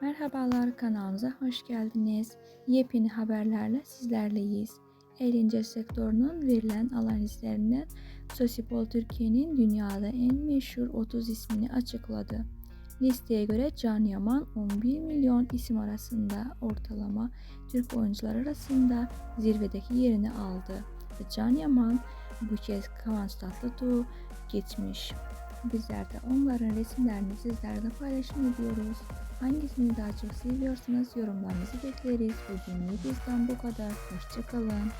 Merhabalar kanalımıza hoş geldiniz. Yepyeni haberlerle sizlerleyiz. Eğlence sektörünün verilen analizlerinden Sosipol Türkiye'nin dünyada en meşhur 30 ismini açıkladı. Listeye göre Can Yaman 11 milyon isim arasında ortalama Türk oyuncular arasında zirvedeki yerini aldı. Can Yaman bu kez Kıvanç Tatlıtuğ geçmiş. Bizler de onların resimlerini sizlerle paylaşım ediyoruz. Hangisini daha çok seviyorsanız yorumlarınızı bekleriz. Bugünlük bizden bu kadar. Hoşçakalın.